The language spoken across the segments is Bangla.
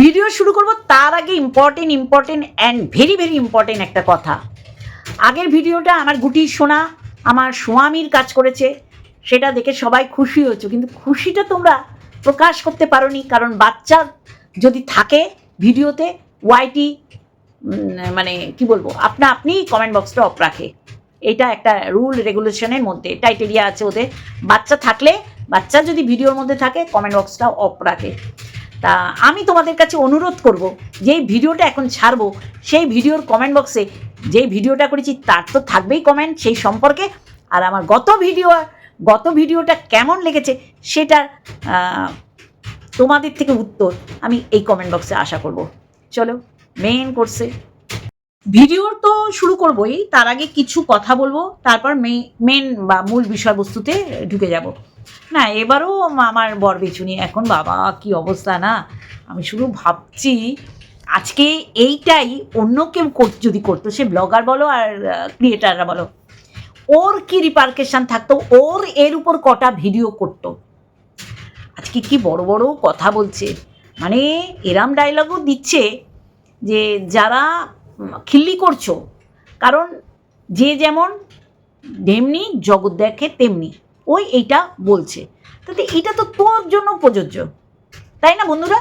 ভিডিও শুরু করব তার আগে important important and very very important একটা কথা। আগের ভিডিওটা আমার গুটি সোনা, আমার স্বামীর কাজ করেছে, সেটা দেখে সবাই খুশি হয়েছে, কিন্তু খুশিটা তোমরা প্রকাশ করতে পারোনি, কারণ বাচ্চা যদি থাকে ভিডিওতে ওয়াইটি মানে কি বলব, আপনা আপনি কমেন্ট বক্সটা অফ রাখে। এটা একটা রুল রেগুলেশনের মধ্যে টাইটেরিয়া আছে ওদের। বাচ্চা থাকলে, বাচ্চা যদি ভিডিওর মধ্যে থাকে কমেন্ট বক্সটা অফ রাখে। তা আমি তোমাদের কাছে অনুরোধ করব যেই ভিডিওটা এখন ছাড়বো সেই ভিডিওর কমেন্ট বক্সে যেই ভিডিওটা করেছি তার তো থাকবেই কমেন্ট সেই সম্পর্কে। আর আমার গত ভিডিও গত ভিডিওটা কেমন লেগেছে আহ, তোমাদের থেকে উত্তর আমি এই কমেন্ট বক্সে আশা করব। চলো মেন কোর্সে ভিডিওর তো শুরু করবোই তার আগে কিছু কথা বলব তারপর মেন বা মূল বিষয়বস্তুতে ঢুকে যাব। না, এবারও আমার বর বেচুনি এখন বাবা, কি অবস্থা না? আমি শুধু ভাবছি, আজকে এইটাই অন্য কেউ যদি করতো, সে ব্লগার বলো আর ক্রিয়েটাররা বলো, ওর কি রিপার্কেশন থাকতো? ওর এর উপর কটা ভিডিও করতো? আজকে কি বড় বড় কথা বলছে? মানে এরাম ডায়লগও দিচ্ছে যে, যারা খিল্লি করছ, কারণ যে যেমন, তেমনি জগৎ দেখে তেমনি। ওই এইটা বলছে। তাতে এটা তো তোর জন্য প্রযোজ্য। তাই না বন্ধুরা?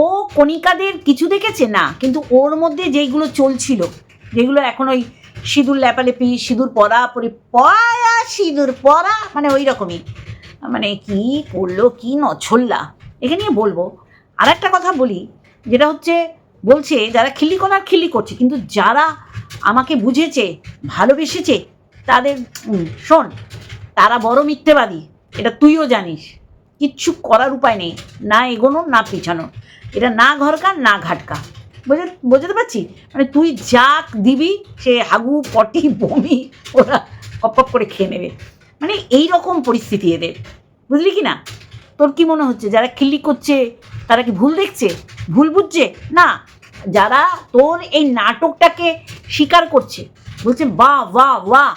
ও কণিকাদের কিছু দেখেছে? না, কিন্তু ওর মধ্যে যেইগুলো চলছিল, যেগুলো এখন ওই সিঁদুর লেপালেপি, সিঁদুর পরা, পরি পয়া সিঁদুর পরা মানে ওই রকমই। মানে কি করল, কি নছল্লা। এখানে নিয়ে বলব আর একটা কথা বলি, যেটা হচ্ছে, বলছে যারা খিল্লি করার খিল্লি করছে, কিন্তু যারা আমাকে বুঝেছে, ভালোবেসেছে, তাদের শোন তারা বড় মিথ্যেবাদী, এটা তুইও জানিস। কিচ্ছু করার উপায় নেই, না এগোনো, না পিছানো। এটা না ঘরকা, না ঘাটকা। বুঝে, বোঝাতে পারছি মানে তুই যা দিবি, সে হাগু, পটি, বমি, ওরা কপ করে খেয়ে নেবে। মানে এই রকম পরিস্থিতি এদের। বুঝলি কি না? তোর কি মনে হচ্ছে? যারা খিল্লি করছে, তারা কি ভুল দেখছে? ভুল বুঝছে? না। যারা তোর এই নাটকটাকে স্বীকার করছে, বলছে বাহ বাহ,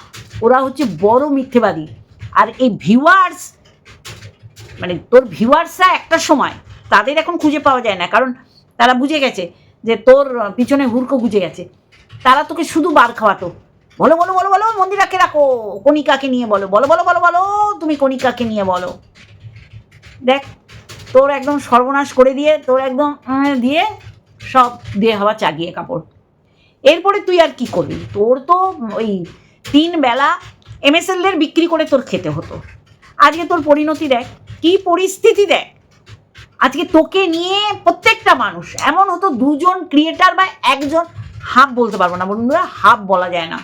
ওরা হচ্ছে বড় মিথ্যেবাদী। আর এই ভিউয়ার্স মানে তোর ভিউয়ার্সরা একটা সময় তাদের এখন খুঁজে পাওয়া যায় না, কারণ তারা বুঝে গেছে যে তোর পিছনে হুড়কো বুঝে গেছে। তারা তোকে শুধু বার খাওয়াতো। বলো বলো বলো বলো, মন্দিরাকে রাখো, কণিকাকে নিয়ে বলো। বলো বলো বলো বলো, তুমি কণিকাকে নিয়ে বলো। দেখ, তোর একদম সর্বনাশ করে দিয়ে, তোর একদম দিয়ে সব দিয়ে হওয়া চাগিয়ে কাপড়। এরপরে তুই আর কি করবি? তোর তো ওই তিন বেলা এমএসএলদের বিক্রি করে তোর খেতে হতো। আজকে তোর পরিণতি দেখ, কি পরিস্থিতি দেখ। আজকে তোকে নিয়ে প্রত্যেকটা মানুষ, এমন হতো দুজন ক্রিয়েটার বা একজন হাফ বলতে পারব না, বন্ধুরা হাফ বলা যায় না।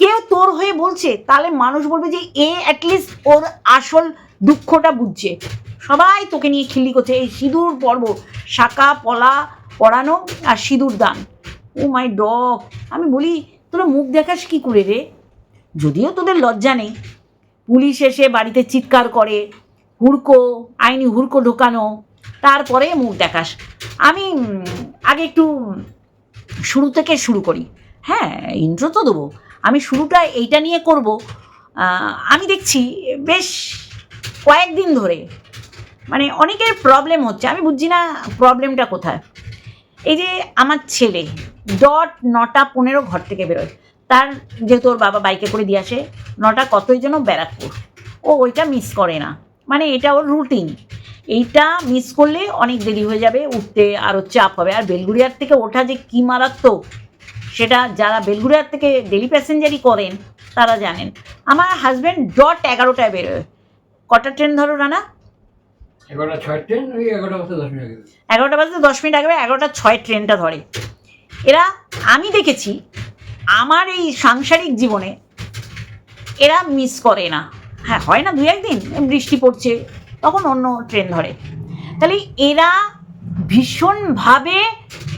কেউ তোর হয়ে বলছে, তাহলে মানুষ বলবে যে, এ অ্যাটলিস্ট ওর আসল দুঃখটা বুঝছে। সবাই তোকে নিয়ে খিল্লি করছে, এই সিঁদুর পর্ব, শাঁকা পলা পরানো আর সিঁদুর দান। ও মাই ডগ, আমি বলি, তোরা মুখ দেখাস কি করে রে? যদিও তোদের লজ্জা নেই। পুলিশ এসে বাড়িতে চিৎকার করে, হুড়কো, আইনি হুড়কো ঢোকানো, তারপরে মুখ দেখাস। আমি আগে একটু শুরু থেকে শুরু করি। হ্যাঁ ইন্ট্রো তো দেবো। আমি শুরুটা এইটা নিয়ে করব। আমি দেখছি বেশ কয়েকদিন ধরে মানে অনেকের প্রবলেম হচ্ছে। আমি বুঝছি না প্রবলেমটা কোথায়। এই যে আমার ছেলে ডট নটা পনেরো ঘর থেকে বেরোয়। তার যেহেতু ওর বাবা বাইকে করে দিয়ে আসে নটা কতই যেন ব্যারাকপুর। ও ওইটা মিস করে না। মানে এটা ওর রুটিন এইটা মিস করলে অনেক দেরি হয়ে যাবে উঠতে আরও চাপ হবে। আর বেলগুড়িয়ার থেকে ওঠা যে কী মারাত্মক সেটা যারা বেলগুড়িয়ার থেকে ডেলি প্যাসেঞ্জারই করেন তারা জানেন। আমার হাজব্যান্ড ডট এগারোটায় বেরোয়। কটা ট্রেন ধরো রানা? এগারোটা বাজতে দশ মিনিট আগে এগারোটা ছয় ট্রেনটা ধরে। এরা আমি দেখেছি আমার এই সাংসারিক জীবনে এরা মিস করে না। হ্যাঁ হয় না দুই একদিন, বৃষ্টি পড়ছে, তখন অন্য ট্রেন ধরে। তাহলে এরা ভীষণভাবে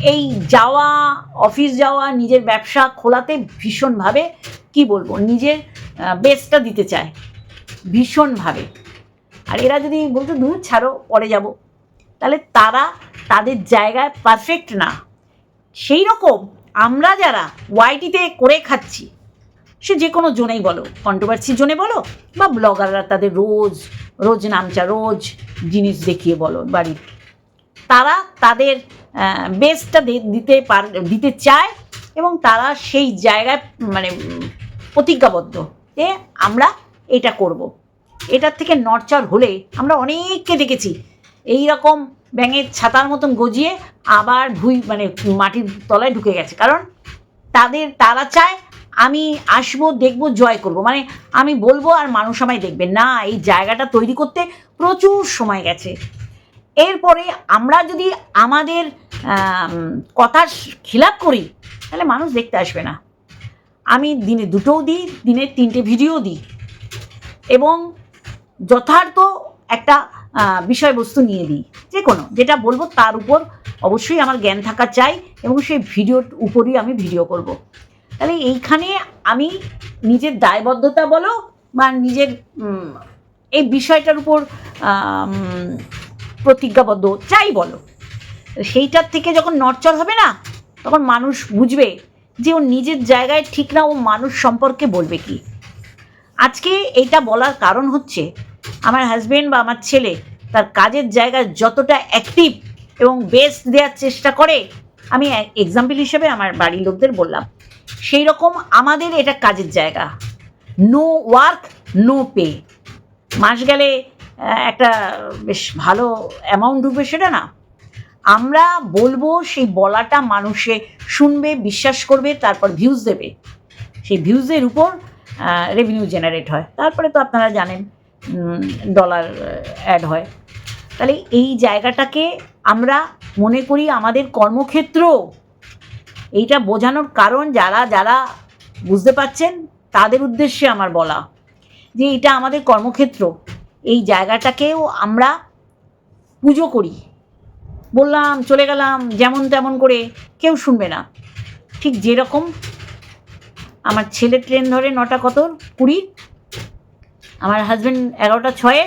এই যাওয়া অফিস যাওয়া, নিজের ব্যবসা খোলাতে ভীষণভাবে, কি বলব, নিজের বেস্টটা দিতে চায়। ভীষণভাবে। আর এরা যদি বলতো দূর ছাড়ো, পরে যাব। তাহলে তারা তাদের জায়গায় পারফেক্ট না। সেই রকম আমরা যারা ওয়াইটিতে করে খাচ্ছি, সে যে কোনো জোনেই বলো কন্ট্রোভার্সি জোনে বলো, বা ব্লগাররা তাদের রোজ রোজ নামচা, রোজ জিনিস দেখিয়ে বলো বাড়ির তারা তাদের বেস্টটা দিতে পার, দিতে চায় এবং তারা সেই জায়গায় মানে প্রতিজ্ঞাবদ্ধ যে আমরা এটা করব। এটার থেকে নড়চড় হলে আমরা অনেককে দেখেছি এই রকম ব্যাঙের ছাতার মতন গজিয়ে আবার ভুই মানে মাটির তলায় ঢুকে গেছে। কারণ তাদের তারা চায় আমি আসব দেখব জয় করব। মানে আমি বলব আর মানুষ আমায় দেখবে। না এই জায়গাটা তৈরি করতে প্রচুর সময় গেছে। এরপরে আমরা যদি আমাদের আম, কথার খিলাপ করি তাহলে মানুষ দেখতে আসবে না। আমি দিনে দুটোও দিই দিনে তিনটে ভিডিও দিই। এবং যথার্থ একটা বিষয়বস্তু নিয়ে দিই। যে কোনো, যেটা বলব তার উপর অবশ্যই আমার জ্ঞান থাকা চাই এবং সেই ভিডিওর উপরই আমি ভিডিও করব। তাহলে এইখানে আমি নিজের দায়বদ্ধতা বলো বা নিজের এই বিষয়টার উপর প্রতিজ্ঞাবদ্ধ চাই বলো। সেইটার থেকে যখন নড়চড় হবে না, তখন মানুষ বুঝবে যে ও নিজের জায়গায় ঠিক না, ও মানুষ সম্পর্কে বলবে কি। আজকে এটা বলার কারণ হচ্ছে আমার হাজবেন্ড বা আমার ছেলে তার কাজের জায়গায় যতটা অ্যাক্টিভ এবং বেস্ট দেওয়ার চেষ্টা করে, আমি এক্সাম্পল হিসেবে আমার বাড়ির লোকদের বললাম সেই রকম আমাদের এটা কাজের জায়গা। নো ওয়ার্ক নো পে মাস গেলে একটা বেশ ভালো অ্যামাউন্ট ঢুকবে সেটা না। আমরা বলব সেই বলাটা মানুষে শুনবে, বিশ্বাস করবে, তারপর ভিউজ দেবে। সেই ভিউজের উপর রেভিনিউ জেনারেট হয়। তারপরে তো আপনারা জানেন ডলার অ্যাড হয়। তাহলে এই জায়গাটাকে আমরা মনে করি আমাদের কর্মক্ষেত্র। এইটা বোঝানোর কারণ যারা যারা বুঝতে পারছেন, তাদের উদ্দেশ্যে আমার বলা যে এটা আমাদের কর্মক্ষেত্র। এই জায়গাটাকেও আমরা পুজো করি। বললাম, চলে গেলাম, যেমন তেমন করে, কেউ শুনবে না। ঠিক যেরকম আমার ছেলে ট্রেন ধরে নটা কত? কুড়ি। আমার হাজব্যান্ড এগারোটা ছয়ে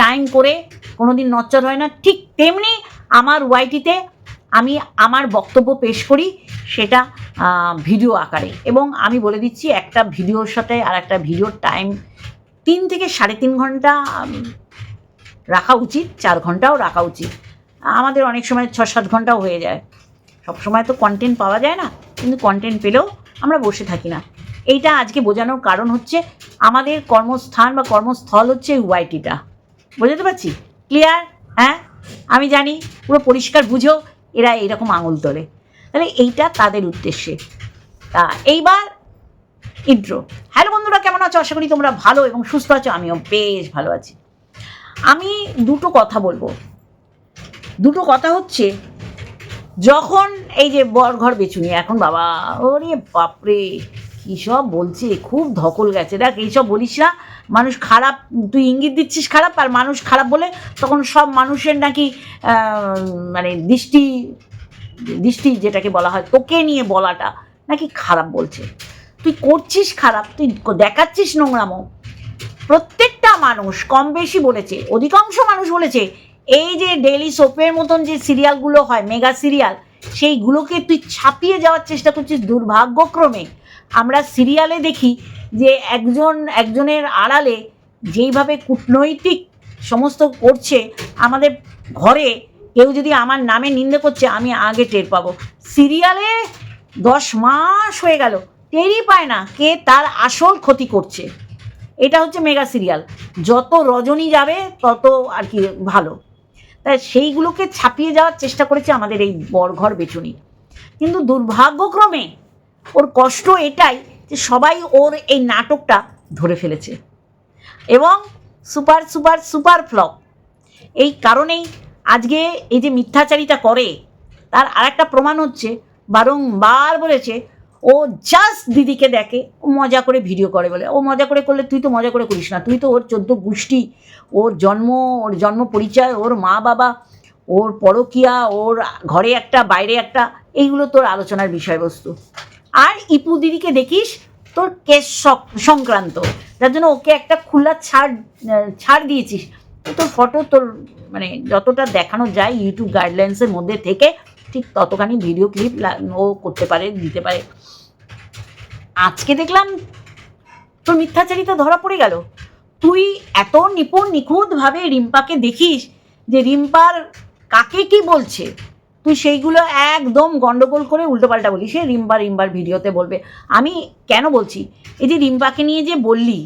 টাইম করে কোনো দিন নচ্চর হয় না। ঠিক তেমনি আমার ওয়াইটিতে আমি আমার বক্তব্য পেশ করি, সেটা ভিডিও আকারে। এবং আমি বলে দিচ্ছি, একটা ভিডিওর সাথে আর একটা ভিডিওর টাইম তিন থেকে সাড়ে তিন ঘণ্টা রাখা উচিত, চার ঘন্টাও রাখা উচিত। আমাদের অনেক সময় ছ সাত ঘন্টাও হয়ে যায়। সব সময় তো কন্টেন্ট পাওয়া যায় না, কিন্তু কন্টেন্ট পেলেও আমরা বসে থাকি না। এইটা আজকে বোঝানোর কারণ হচ্ছে আমাদের কর্মস্থান বা কর্মস্থল হচ্ছে ওয়াইটিটা বোঝাতে পারছি? ক্লিয়ার হ্যাঁ? আমি জানি, পুরো পরিষ্কার বুঝো, এরা এইরকম আঙুল তোলে। তাহলে এইটা তাদের উদ্দেশ্যে। তা এইবার ইন্ট্রো হ্যালো বন্ধুরা, কেমন আছো? আশা করি তোমরা ভালো এবং সুস্থ আছো। আমিও বেশ ভালো আছি। আমি দুটো কথা বলব। দুটো কথা হচ্ছে, যখন এই যে বরঘর বেচুনি, এখন বাবা, ওরে বাপরে! কী সব বলছে? খুব ধকল গেছে। দেখ, এইসব বলিস না, মানুষ খারাপ, তুই ইঙ্গিত দিচ্ছিস খারাপ, আর মানুষ খারাপ বলে তখন সব মানুষের নাকি মানে দৃষ্টি দৃষ্টি যেটাকে বলা হয়, তোকে নিয়ে বলাটা নাকি খারাপ বলছে। তুই করছিস খারাপ, তুই দেখাচ্ছিস নোংরামো। প্রত্যেকটা মানুষ কম বেশি বলেছে, অধিকাংশ মানুষ বলেছে, এই যে ডেইলি সোপের মতন যে সিরিয়ালগুলো হয়, মেগা সিরিয়াল, সেইগুলোকে তুই ছাপিয়ে যাওয়ার চেষ্টা করছিস দুর্ভাগ্যক্রমে। আমরা সিরিয়ালে দেখি যে একজন, একজনের আড়ালে যেইভাবে কূটনৈতিক সমস্ত করছে, আমাদের ঘরে কেউ যদি আমার নামে নিন্দে করছে, আমি আগে টের পাবো। সিরিয়ালে দশ মাস হয়ে গেল, টেরই পায় না কে তার আসল ক্ষতি করছে। এটা হচ্ছে মেগা সিরিয়াল। যত রজনী যাবে, তত আর কি ভালো। তাই সেইগুলোকে ছাপিয়ে যাওয়ার চেষ্টা করেছে আমাদের এই বরঘর বেচুনি কিন্তু দুর্ভাগ্যক্রমে ওর কষ্ট এটাই যে সবাই ওর এই নাটকটা ধরে ফেলেছে। এবং সুপার সুপার সুপার ফ্লপ। এই কারণেই আজকে এই যে মিথ্যাচারিতা করে, তার আরেকটা প্রমাণ হচ্ছে, বারংবার বলেছে, ও জাস্ট দিদিকে দেখে, ও মজা করে ভিডিও করে বলে, ও মজা করে করলে তুই তো মজা করে করিস না, তুই তো ওর চোদ্দ গোষ্ঠী, ওর জন্ম ওর জন্ম পরিচয়, ওর মা বাবা, ওর পরকিয়া, ওর ঘরে একটা, বাইরে একটা, এইগুলো তোর আলোচনার বিষয়বস্তু। আর ইপু দিদিকে দেখিস, তোর কেস সংক্রান্ত। যার জন্য ওকে একটা খোলা ছাড় ছাড় দিয়েছিস। তোর ফটো তোর মানে যতটা দেখানো যায় ইউটিউব গাইডলাইন্সের মধ্যে থেকে, ঠিক ততখানি ভিডিও ক্লিপ ও করতে পারে, দিতে পারে। আজকে দেখলাম তোর মিথ্যাচারিতা ধরা পড়ে গেল। তুই এত নিপুণ, নিখুঁতভাবে রিম্পাকে দেখিস যে রিম্পার কাকে কি বলছে? তুই সেইগুলো একদম গন্ডগোল করে উল্টোপাল্টা বলি সে রিম্বা রিম্বার ভিডিওতে বলবে। আমি কেন বলছি? এই যে রিম্বাকে নিয়ে যে বললি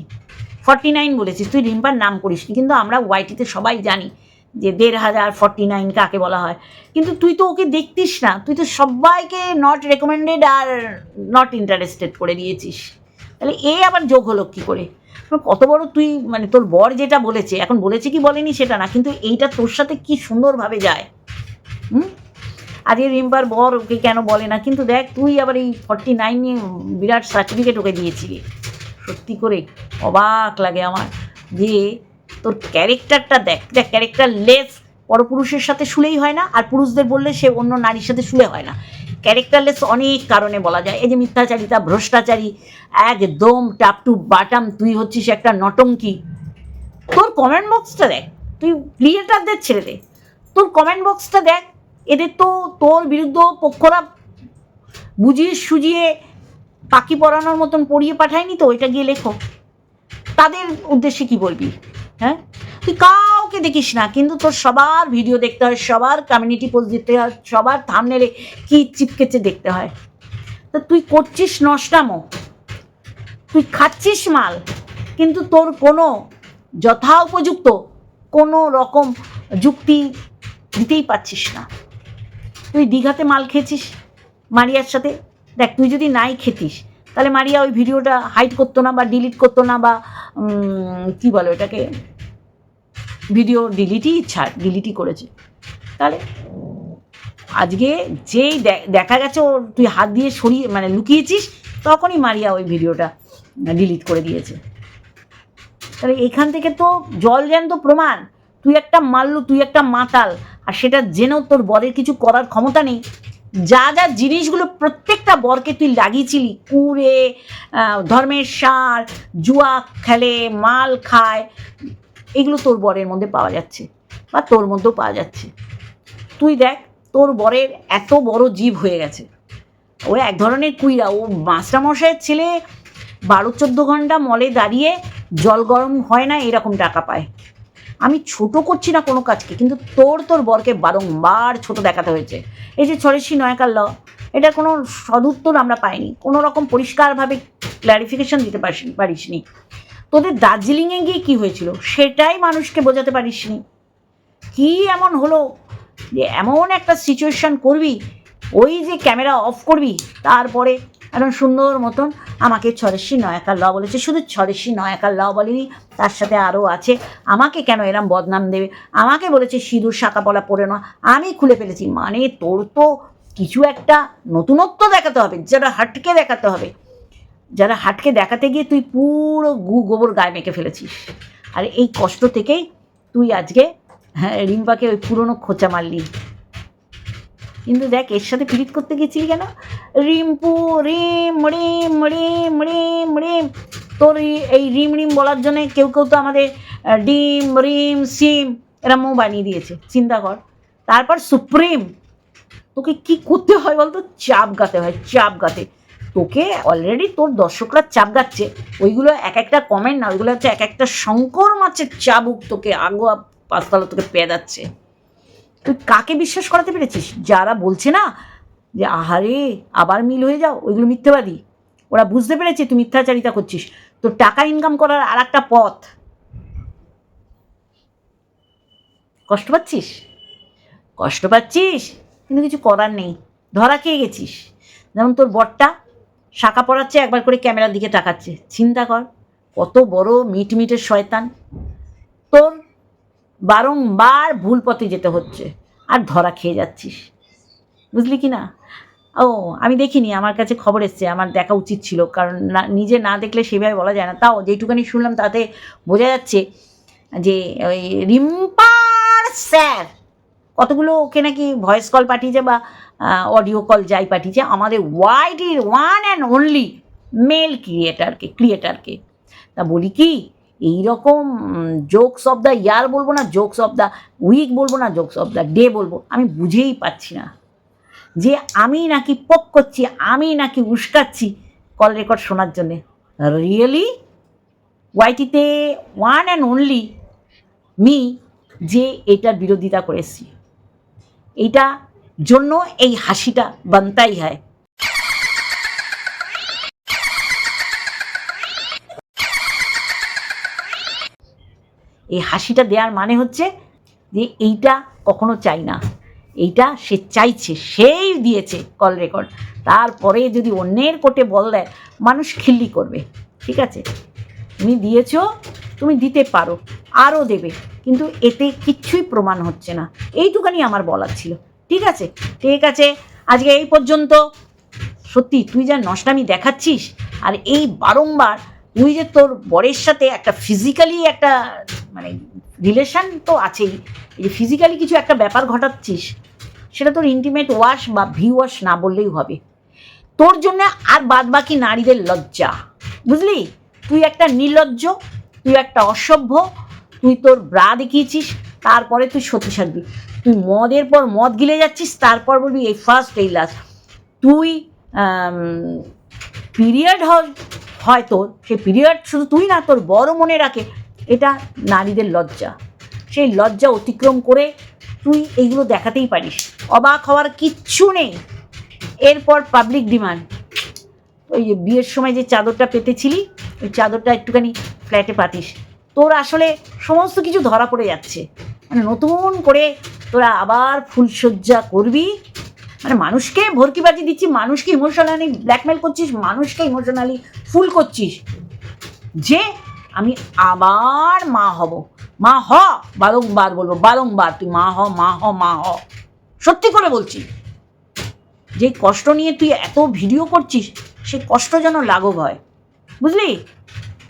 ফর্টি নাইন বলেছিস, তুই রিম্বার নাম করিস কিন্তু আমরা ওয়াইটিতে সবাই জানি যে দেড় হাজার ফর্টি নাইন কাকে বলা হয়। কিন্তু তুই তো ওকে দেখতিস না। তুই তো সবাইকে নট রেকমেন্ডেড আর নট ইন্টারেস্টেড করে দিয়েছিস। তাহলে এ আবার যোগ হলো কী করে? কত বড় তুই মানে তোর বর যেটা বলেছে, এখন বলেছে কি বলেনি সেটা না, কিন্তু এইটা তোর সাথে কি সুন্দরভাবে যায়? হুম? আজকে রিম্পার বর ওকে কেন বলে না? কিন্তু দেখ, তুই আবার এই ফর্টি নাইন নিয়ে বিরাট সার্টিফিকেট ওকে দিয়েছিলি। সত্যি করে অবাক লাগে আমার যে তোর ক্যারেক্টারটা দেখ। দেখ, ক্যারেক্টার লেস পরপুরুষের সাথে শুলেই হয় না, আর পুরুষদের বললে সে অন্য নারীর সাথে শুলে হয় না। ক্যারেক্টারলেস অনেক কারণে বলা যায়। এই যে মিথ্যাচারিতা, ভ্রষ্টাচারী, একদম টাপ টু বাটাম তুই হচ্ছিস একটা নটঙ্কি তোর কমেন্ট বক্সটা দেখ। তুই ক্রিয়েটারদের ছেড়ে দে। তোর কমেন্ট বক্সটা দেখ। এদের তো তোর বিরুদ্ধ পক্ষরা বুঝিয়ে সুজিয়ে পাখি পড়ানোর মতন পড়িয়ে পাঠায়নি তো, এটা গিয়ে লেখো। তাদের উদ্দেশ্যে কি বলবি? হ্যাঁ? তুই কাউকে দেখিস না, কিন্তু তোর সবার ভিডিও দেখতে হয়, সবার কমিউনিটি পোস্ট দেখতে হয়, সবার থামনেলে কি চিপকেছে দেখতে হয়। তা তুই করছিস নষ্টামো। তুই খাচ্ছিস মাল, কিন্তু তোর কোনো যথা উপযুক্ত কোনো রকম যুক্তি দিতেই পারছিস না। তুই দীঘাতে মাল খেয়েছিস মারিয়ার সাথে? দেখ, তুই যদি নাই খেতিস, তাহলে মারিয়া ওই ভিডিওটা হাইড করতো না বা ডিলিট করতো না বা কি বলো এটাকে ভিডিও ডিলিটই ছাড় ডিলিটই করেছে। তাহলে আজকে যেই দেখা গেছে ওর তুই হাত দিয়ে সরিয়ে মানে লুকিয়েছিস, তখনই মারিয়া ওই ভিডিওটা ডিলিট করে দিয়েছে। তাহলে এখান থেকে তো জল জ্যান্ত প্রমাণ। তুই একটা মাল্লু, তুই একটা মাতাল আর সেটা জেনেও তোর বরের কিছু করার ক্ষমতা নেই। যা যা জিনিসগুলো প্রত্যেকটা বরকে তুই লাগিয়েছিলি, কুড়ে ধর্মের সার, জুয়া খেলে, মাল খায়, এগুলো তোর বরের মধ্যে পাওয়া যাচ্ছে বা তোর মধ্যেও পাওয়া যাচ্ছে। তুই দেখ, তোর বরের এত বড় জীব হয়ে গেছে। ও এক ধরনের কুইরা। ও মাস্টারমশাইয়ের ছেলে বারো চোদ্দ ঘণ্টা মলে দাঁড়িয়ে জল গরম হয় না, এরকম টাকা পায়। আমি ছোট করছি না কোনো কাজকে, কিন্তু তোর তোর বরকে বারংবার ছোট দেখাতে হয়েছে। এই যে ছড়েছি নয়কার ল, এটা কোনো সদুত্তর আমরা পাইনি। কোনো রকম পরিষ্কারভাবে ক্ল্যারিফিকেশন দিতে পারিস, পারিসনি। তোদের দার্জিলিংয়ে গিয়ে কী হয়েছিল? সেটাই মানুষকে বোঝাতে পারিসনি। কি এমন হলো? যে এমন একটা সিচুয়েশন করবি, ওই যে ক্যামেরা অফ করবি, তারপরে একদম সুন্দর মতন আমাকে ছরেশি নয়াকার ল বলেছে। শুধু ছরেশি নয়াকার ল বলেনি, তার সাথে আরও আছে, আমাকে কেন এরম বদনাম দেবে? আমাকে বলেছে, সিঁদুর শাখা পলা পরে না, আমি খুলে ফেলেছি। মানে তোর তো কিছু একটা নতুনত্ব দেখাতে হবে, যারা হাটকে দেখাতে হবে। যারা হাটকে দেখাতে গিয়ে তুই পুরো গু গোবর গায়ে মেখে ফেলেছিস। আর এই কষ্ট থেকেই তুই আজকে হ্যাঁ রিম্পাকে ওই পুরনো খোঁচা মারলি। কিন্তু দেখ, এর সাথে পীড়িত করতে গেছিলি কেন? রিম্পু, রিম রিম রিম রিম রিম। তোর এই- এই রিম রিম বলার জন্য কেউ কেউ তো আমাদের ডিম, রিম, সিম এরমও বানিয়ে দিয়েছে, চিন্তা কর। তারপর সুপ্রিম, তোকে কি করতে হয় বলতো? চাপ গাতে হয়, চাপ গাতে। তোকে অলরেডি তোর দর্শকরা চাপ গাচ্ছে। ওইগুলো এক একটা কমেন্ট না, ওইগুলো হচ্ছে এক একটা শঙ্কর মাছের চাবুক তোকে আগোয়া পাঁচতলা তোকে পেদাচ্ছে। তুই কাকে বিশ্বাস করাতে পেরেছিস? যারা বলছে না যে, আহারে, আবার মিল হয়ে যাও, ওইগুলো মিথ্যেবাদী। ওরা বুঝতে পেরেছে তুই মিথ্যাচারিতা করছিস। তোর টাকা ইনকাম করার আর একটা পথ। কষ্ট পাচ্ছিস? কষ্ট পাচ্ছিস? কিন্তু কিছু করার নেই। ধরা খেয়ে গেছিস। যেমন তোর বরটা শাখা পড়াচ্ছে, একবার করে ক্যামেরার দিকে তাকাচ্ছে। চিন্তা কর, কত বড় মিটমিটের শয়তান। তোর বারংবার ভুল পথে যেতে হচ্ছে। আর ধরা খেয়ে যাচ্ছিস। বুঝলি কি না? ও, আমি দেখিনি, আমার কাছে খবর এসছে, আমার দেখা উচিত ছিল। কারণ না, নিজে না দেখলে সেভাবে বলা যায় না। তাও যেটুকানি শুনলাম, তাতে বোঝা যাচ্ছে যে, ওই রিম্পার স্যার, কতগুলো ওকে নাকি ভয়েস কল পাঠিয়েছে বা অডিও কল যাই পাঠিয়েছে, আমাদের ওয়াইডির ওয়ান অ্যান্ড অনলি মেল ক্রিয়েটারকে ক্রিয়েটারকে। তা বলি কি এইরকম জোকস অফ দ্য ইয়ার বলব না জোকস অফ দ্য উইক বলব না জোকস অফ দ্য ডে বলব, আমি বুঝেই পাচ্ছি না। যে আমি নাকি পক করছি, আমি নাকি উস্কাচ্ছি কল রেকর্ড শোনার জন্যে। রিয়েলি ওয়াইটিতে ওয়ান অ্যান্ড অনলি মি যে এটার বিরোধিতা করেছি এইটা জন্য এই হাসিটা বানতাই হয়। এই হাসিটা দেওয়ার মানে হচ্ছে যে এইটা কখনো চাই না। এইটা সে চাইছে, সেই দিয়েছে কল রেকর্ড তারপরে যদি অন্যের কোর্টে বল দেয়, মানুষ খিল্লি করবে, ঠিক আছে? তুমি দিয়েছ, তুমি দিতে পারো, আরও দেবে, কিন্তু এতে কিচ্ছুই প্রমাণ হচ্ছে না। এইটুখানি আমার বলার ছিল, ঠিক আছে? ঠিক আছে, আজকে এই পর্যন্ত। সত্যি, তুই যা নষ্টামি দেখাচ্ছিস, আর এই বারংবার তুই যে তোর বরের সাথে একটা ফিজিক্যালি একটা মানে রিলেশন তো আছেই। এই যে ফিজিক্যালি কিছু একটা ব্যাপার ঘটাচ্ছিস, সেটা তোর ইন্টিমেট ওয়াশ বা ভি ওয়াশ না বললেই হবে। তোর জন্য আর বাদ বাকি নারীদের লজ্জা, বুঝলি? তুই একটা নির্লজ্জ, তুই একটা অসভ্য, তুই তোর ব্রা দেখিয়েছিস, তারপরে তুই সতী সাজবি তুই মদের পর মদ গিলে যাচ্ছিস, তারপর বলবি এই ফার্স্ট এই লাস্ট তুই পিরিয়ড হয় তোর পিরিয়ড শুধু তুই না, তোর বড় মনে রাখে, এটা নারীদের লজ্জা। সেই লজ্জা অতিক্রম করে তুই এইগুলো দেখাতেই পারিস। অবাক হওয়ার কিচ্ছু নেই। এরপর পাবলিক ডিমান্ড ওই যে বিয়ের সময় যে চাদরটা পেতেছিলি, ওই চাদরটা একটুখানি ফ্ল্যাটে পাতিস। তোর আসলে সমস্ত কিছু ধরা পড়ে যাচ্ছে। মানে নতুন করে তোরা আবার ফুলসজ্জা করবি মানে মানুষকে ভর্কিবাজি দিচ্ছি, মানুষকে ইমোশনালি ব্ল্যাকমেল করছিস, মানুষকে ইমোশনালি ফুল করছিস। যে আমি আবার মা হব। মা হ, বারংবার বলব, বারংবার, তুই মা হ মা হ মা হ। সত্যি করে বলছি। যে কষ্ট নিয়ে তুই এত ভিডিও করছিস, সে কষ্ট যেন লাঘব হয়। বুঝলি?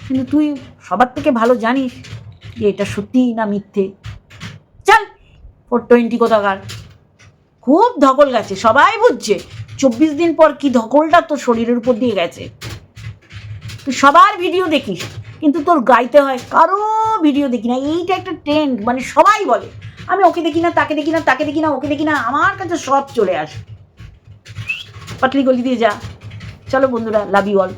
কিন্তু তুই সবার থেকে ভালো জানিস যে এটা সত্যিই না মিথ্যে। চল, ফোর টোয়েন্টি কোথাকার? খুব ধকল গেছে, সবাই বুঝছে। চব্বিশ দিন পর কি ধকলটা তোর শরীরের উপর দিয়ে গেছে। তুই সবার ভিডিও দেখিস, কিন্তু তোর গাইতে হয়, কারও ভিডিও দেখি না। এইটা একটা ট্রেন্ড মানে সবাই বলে, আমি ওকে দেখি না, তাকে দেখি না, তাকে দেখি না, ওকে দেখি না, আমার কাছে সব চলে আসে। পাটলি গলি দিয়ে যা। চলো বন্ধুরা লাভ ইউ অল